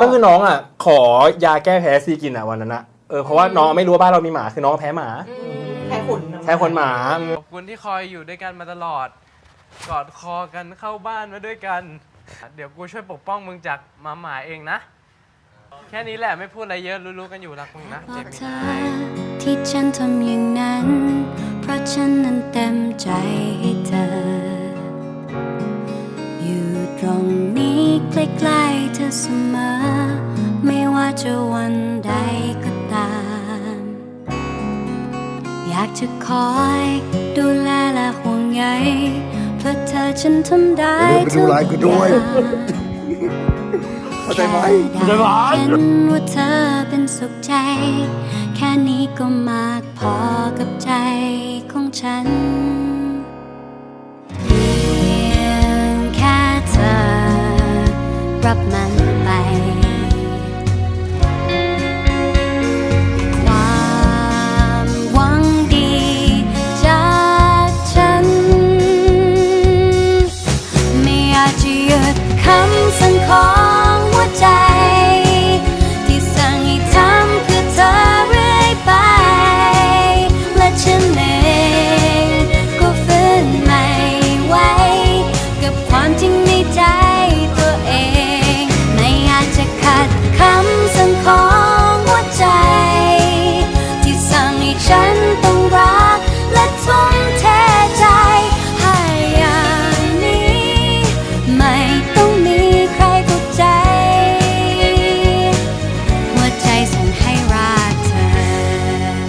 ก็คือน้องอะ ขอยาแก้แพ้ซีกินอะวันนั้นอะเออเพราะว่าน้องไม่รู้ว่าบ้านเรามีหมาคือน้องแพ้หมาแพ้ขุนแพ้คนหมาขอบคุณที่คอยอยู่ด้วยกันมาตลอด กอดคอกันเข้าบ้านมาด้วยกัน เดี๋ยวกูช่วยปกป้องมึงจากหมาหมาเองนะ แค่นี้แหละไม่พูดอะไรเยอะรู้ๆกันอยู่รักมึงนะบเจอกมิเธนาอยที่ฉันทำอย่างนั้น เพราะฉันนั้นเต็มใจให้เธอ อยู่ตรงนี้ใกล้ๆเธอเสมอไม่ว่า จะวันใดก็ตาม อยากจะคอยดูแลและห่วงใยเพื่อเธอฉันทำได้เดี๋ยวไปดูไลฟ์กูด้วยเข้าใจไหม แค่ได้เห็นว่าเธอเป็นสุขใจ แค่นี้ก็มากพอกับใจของฉัน เพียงแค่เธอรับมัน